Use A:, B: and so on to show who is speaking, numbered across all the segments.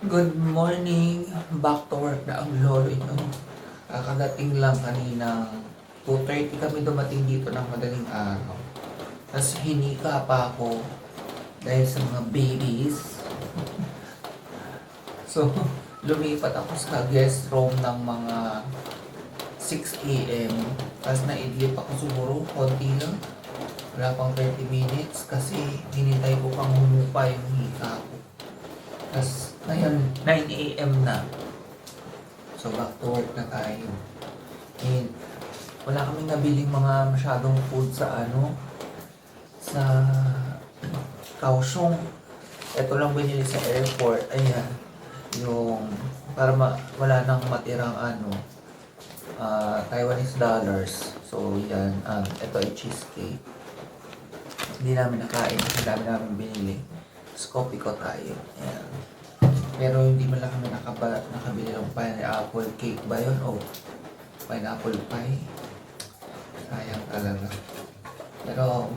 A: Good morning. Back to work na ang lolo ito. Kakadating lang kanina. 2.30 kami dumating dito ng madaling araw. Tapos hinika pa ako dahil sa mga babies. so, lumipat ako sa guest room ng mga 6 a.m. Tapos naidlip ako siguro, konti lang. Wala pang 30 minutes kasi hinintay ko pang humupa yung hika ko. Tapos, ngayon, 9 a.m. na. So, back to work na tayo. And, wala kaming nabiling mga masyadong food sa ano, sa Kaohsiung. Ito lang binili sa airport. Ayan. Yung, para ma wala nang matirang ano, ah, Taiwanese dollars. So, yan. Um, ito ay cheesecake. Hindi namin nakain kasi dami namin binili. Tapos coffee ko tayo. Ayan. Pero hindi man lang kami nakaba, nakabili ng pineapple cake ba yun? O pineapple pie. Sayang talaga. Pero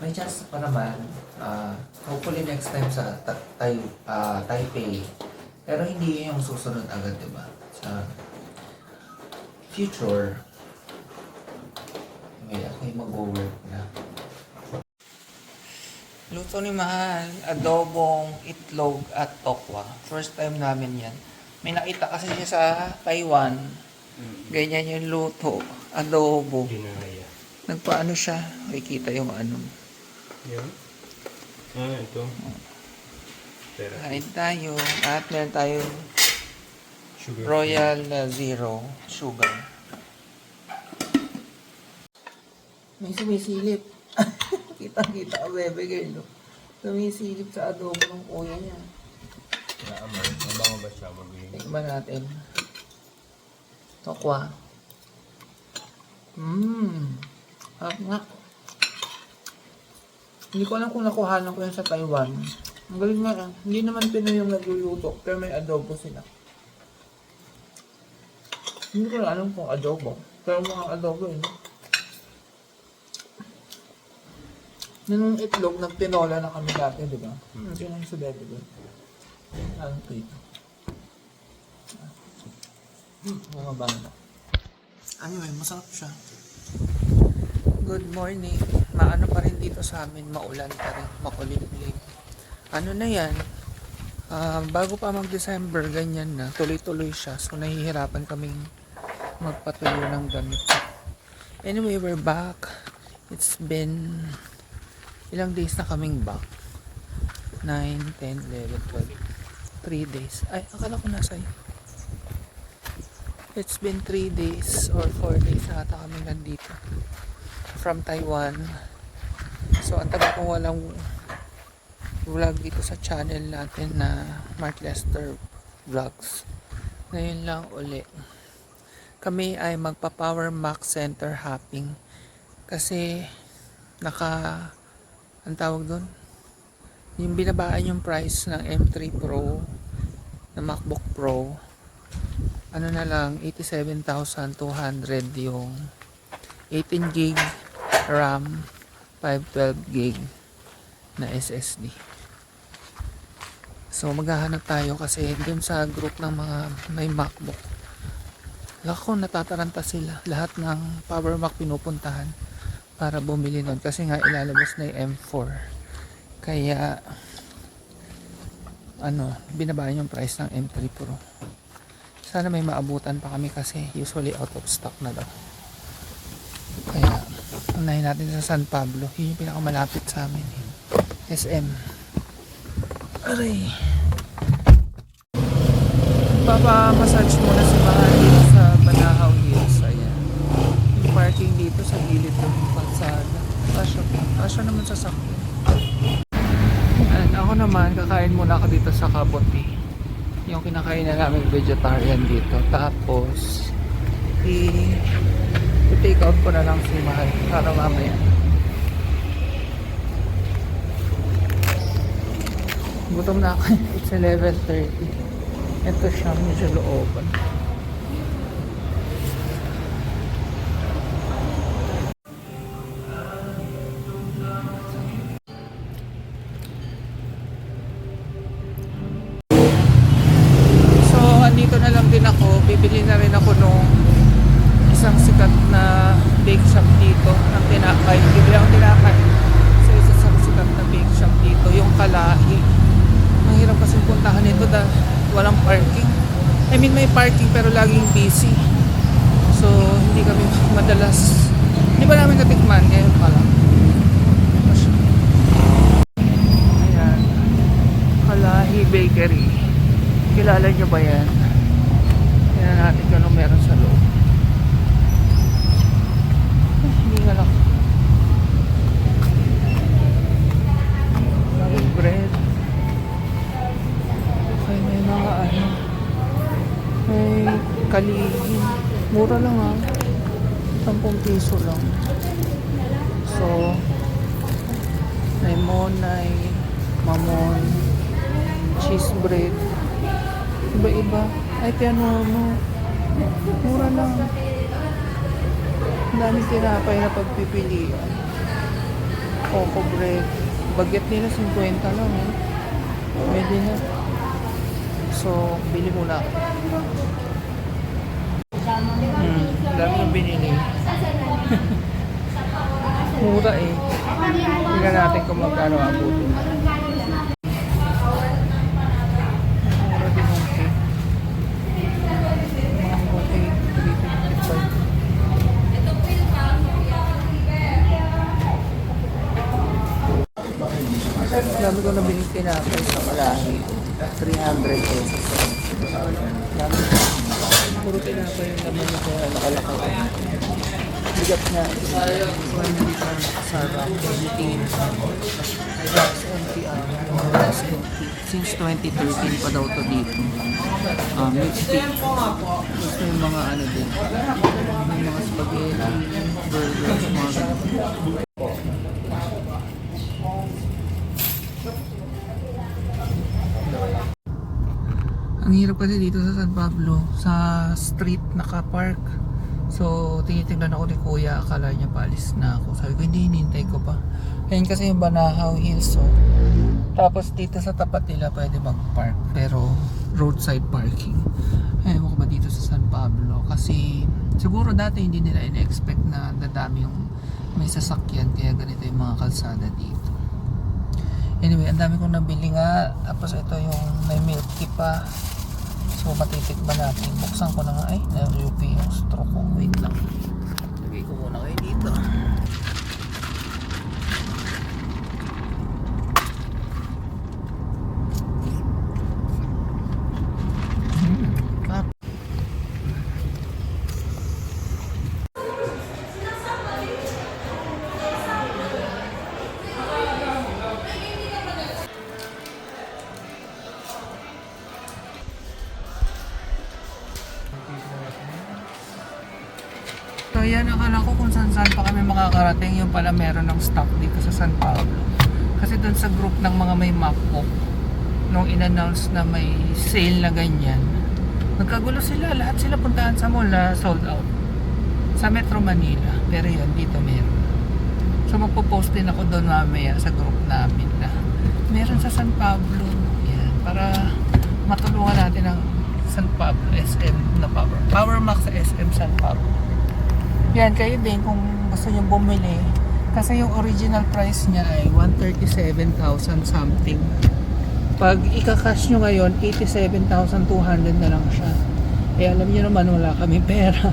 A: may chance pa naman. ah, hopefully next time sa ta- tai, ah, Taipei. Pero hindi yun yung susunod agad, di ba? Sa future. Ngayon ako yung mag-work na. Luto ni Mahal, adobong itlog at tokwa. First time namin yan. May nakita kasi siya sa Taiwan. Ganyan yung luto, adobo.
B: Ginaya.
A: Nagpaano siya, makikita yung ano.
B: Yun. Ah, ito. Pero,
A: Kain tayo. At meron tayo
B: sugar.
A: Royal na Zero Sugar. May sumisilip. Kitang-kita ko, bebe girl. no? Sumisilip sa adobo ng kuya niya.
B: Naamoy. Mabango ba siya? Mabiling.
A: Tikman natin. Tokwa. Mmm. Harap nga. Hindi ko alam kung nakuhanan ko yan sa Taiwan. Ang galing nga. ah. Hindi naman Pinoy yung nagluluto. Pero may adobo sila. Hindi ko alam kung adobo. Pero mga adobo eh. Nung itlog, nagtinola na kami dati, di ba? Hmm. Yun ang sa dati doon. Ano ito ito? Hmm, mga banda. Anyway, masarap siya. Good morning. Maano pa rin dito sa amin, maulan pa rin, makulimlim. Ano na yan? Ah, bago pa mag-December, ganyan na. Tuloy-tuloy siya. So, nahihirapan kaming magpatuloy ng damit. Anyway, we're back. It's been ilang days na kaming back. 9, 10, 11, 12. 3 days. Ay, akala ko nasa It's been 3 days or 4 days na ata kami nandito. From Taiwan. So, ang tagal kong walang vlog dito sa channel natin na Mark Lester Vlogs. Ngayon lang uli. Kami ay magpa-Power Max Center hopping. Kasi naka ang tawag doon? Yung binabaan yung price ng M3 Pro na MacBook Pro ano na lang 87,200 yung 18 gig RAM 512 gig na SSD so maghahanap tayo kasi dun sa group ng mga may MacBook. Lako natataranta sila. Lahat ng Power Mac pinupuntahan para bumili nun. Kasi nga ilalabas na yung M4 kaya ano binabaan yung price ng M3 Pro. Sana may maabutan pa kami kasi usually out of stock na daw. Kaya unahin natin sa San Pablo. Yun yung pinakamalapit sa amin. SM aray. Papa-massage muna si Mahal sa Banahaw Hills. Ayan. Yung parking dito sa gilid ng kalsada. Kasya, kasya naman sa sakyan. And ako naman, kakain muna ako dito sa Kabuti. Yung kinakain na namin vegetarian dito. Tapos, i-take out ko na lang si Mahal para mamaya. Gutom na ako. It's 11.30. Ito siya, medyo looban. Bake shop dito ng tinapay. Bibili ako tinapay sa isa sa sikat na bake shop dito, yung Kalahi. Ang hirap kasi puntahan nito dahil walang parking. I mean, may parking pero laging busy. So, hindi kami madalas, hindi ba namin natikman ngayon pa lang. Ayan. Kalahi Bakery. Kilala niyo ba yan? Tingnan natin kung meron sa loob. Mura lang ah. 10 piso lang. So, may monay, mamon, cheese bread. Iba-iba. Ay, piano mo. Mura lang. Ang daming tinapay na pagpipilian. Coco bread. Baget nila 50 lang eh. Pwede na. So, bili muna ako. Yung binili. Mura eh. Tingnan natin kung magkano abutin. Mura din ang cake. Mango cake, 355. Dami ko nabiling tinapay sa Malahi. 300 pesos. Dami. Puro tinapay yung naman yung kaya nakalakay. Bigat na. Hindi pa nakasarap. Anything. Box NPR. Box NP. Since 2013 pa daw to dito. Um, lipstick. Tapos may mga ano din. May mga spaghetti, burgers, mga Ang hirap kasi dito sa San Pablo, sa street naka-park. So, tinitingnan ako ni Kuya, akala niya paalis na ako. Sabi ko, hindi, hinintay ko pa. Ayun kasi yung Banahaw Hills, so. Tapos dito sa tapat nila pwede mag-park, pero roadside parking. Ayun ko ba dito sa San Pablo? Kasi siguro dati hindi nila in-expect na dadami yung may sasakyan, kaya ganito yung mga kalsada dito. Anyway, ang dami kong nabili nga. Tapos ito yung may milk tea pa. So matitikman natin. Buksan ko na nga. Ay, na-UP yung straw ko. Wait lang. Akala ko kung saan saan pa kami makakarating yung pala meron ng stock dito sa San Pablo. Kasi dun sa group ng mga may MacBook, nung in-announce na may sale na ganyan, nagkagulo sila, lahat sila puntahan sa mall na sold out. Sa Metro Manila, pero yun, dito meron. So magpo-post din ako doon mamaya sa group namin na meron sa San Pablo. Yan, para matulungan natin ang San Pablo SM na Power. Power Max sa SM San Pablo. Yan, kayo din kung gusto nyo bumili. Kasi yung original price niya ay 137,000 something. Pag ika-cash nyo ngayon, 87,200 na lang siya. Eh alam niyo naman wala kami pera.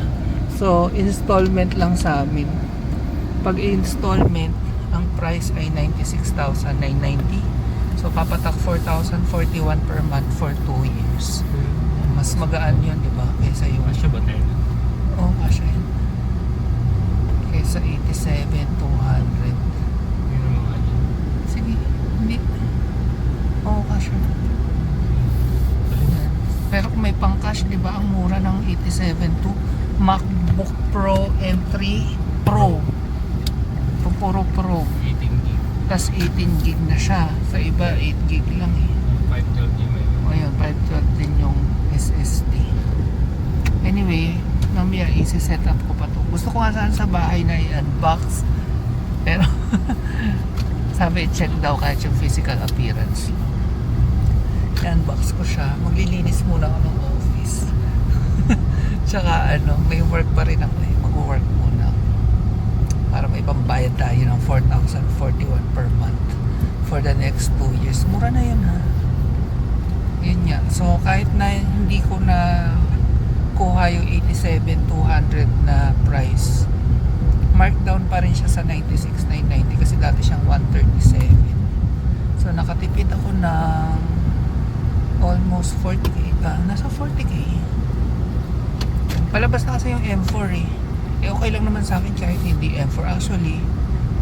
A: So, installment lang sa amin. Pag installment, ang price ay 96,990. So, papatak 4,041 per month for 2 years. Mas magaan yun, di ba? Kaysa yung...
B: Asya ba tayo?
A: Oo, oh, yun. Kaysa 87,200.
B: Yun ang mga.
A: Sige, hindi. Oo, kasha. Yan. Pero kung may pang cash, di ba, ang mura ng 87.2 MacBook Pro M3 Pro. Ito puro Pro.
B: 18 gig.
A: Tapos 18 gig na siya. Sa iba, 8 gig lang eh.
B: 512 gig may
A: O yun, 512 din yung SSD. Anyway, mamaya isi-set up ko pa to. Gusto ko nga saan sa bahay na i-unbox. Pero, sabi, check daw kahit yung physical appearance. I-unbox ko siya. Maglilinis muna ako ng office. Tsaka ano, may work pa rin ako eh. Mag-work muna. para may pambayad tayo ng 4,041 per month for the next 2 years. Mura na yun ha. Yun nga. So kahit na hindi ko na kuha yung 87,200 na price, markdown pa rin siya sa 96,990 kasi dati siyang 137. So nakatipid ako ng almost 40k. Ah, nasa 40k. Palabas na kasi yung M4 eh. Eh okay lang naman sa akin kahit hindi M4. Actually,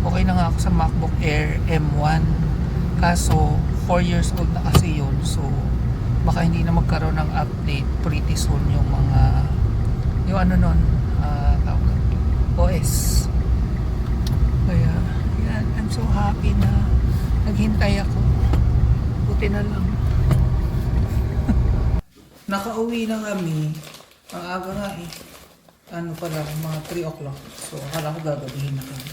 A: okay na nga ako sa MacBook Air M1. Kaso, 4 years old na kasi yun. So, baka hindi na magkaroon ng update pretty soon yung mga yung ano nun ah, tawag doon, OS. Kaya, yan. I'm so happy na naghintay ako. Buti na lang. Nakauwi na kami. Ang aga nga eh. Ano pala, mga 3 o'clock. So, akala ko gagabihin na kami.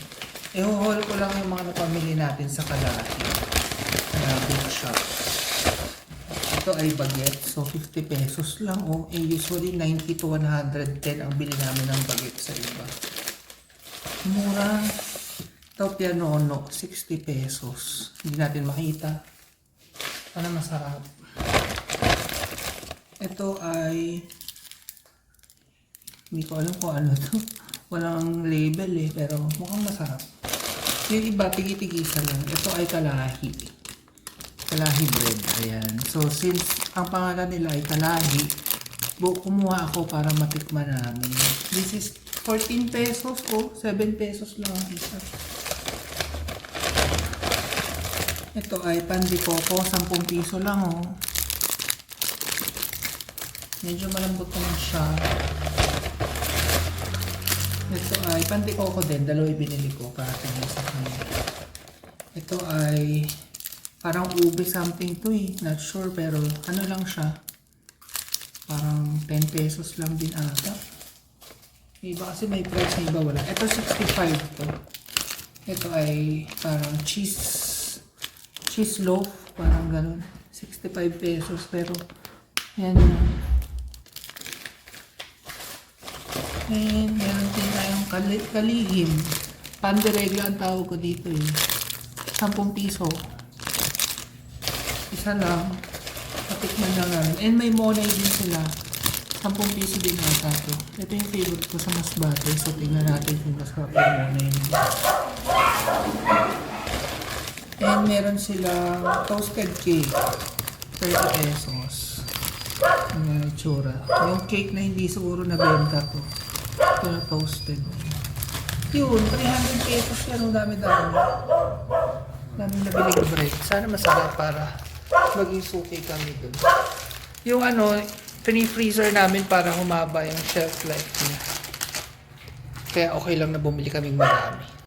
A: I-haul ko lang yung mga napamili natin sa Kalahati. Kaya big shop. Ito ay baget. So, 50 pesos lang. Oh, eh, usually 90 to 110 ang bili namin ng baget sa iba. Mura. Ito pianono, 60 pesos. Hindi natin makita. Ano masarap? Ito ay hindi ko alam kung ano to. Walang label eh, pero mukhang masarap. Yung iba, tigi-tigisa lang. Ito ay kalahi. Kalahi bread. Ayan. So, since ang pangalan nila ay kalahi, kumuha ako para matikman namin. This is 14 pesos o 7 pesos lang ang isa. Ito ay pandikoko, 10 piso lang oh. Medyo malambot naman siya. Ito ay pandikoko din, dalawa binili ko para tingnan sa kanila. Ito ay parang ube something to eh, not sure pero ano lang siya. Parang 10 pesos lang din ata. Iba kasi may price na iba wala. Ito 65 to. Ito ay parang cheese cheese loaf, parang ganun. 65 pesos pero yan yun. And meron din tayong kali kalihim. Panderegla ang tawag ko dito eh. 10 piso. Isa lang. Patikman na namin. And may monay din sila. 10 piso din ata to. Ito yung favorite ko sa masbate. So tingnan natin kung masarap yung monay nila. And meron silang toasted cake. 30 pesos. Ang itsura. Yung cake na hindi siguro nabenta to. Ito na toasted. Yun, 300 pesos yan. Ang dami-dami. Daming nabiling bread. Sana masarap para maging suki kami dun. Yung ano, pini-freezer namin para humaba yung shelf life niya. Kaya okay lang na bumili kaming marami.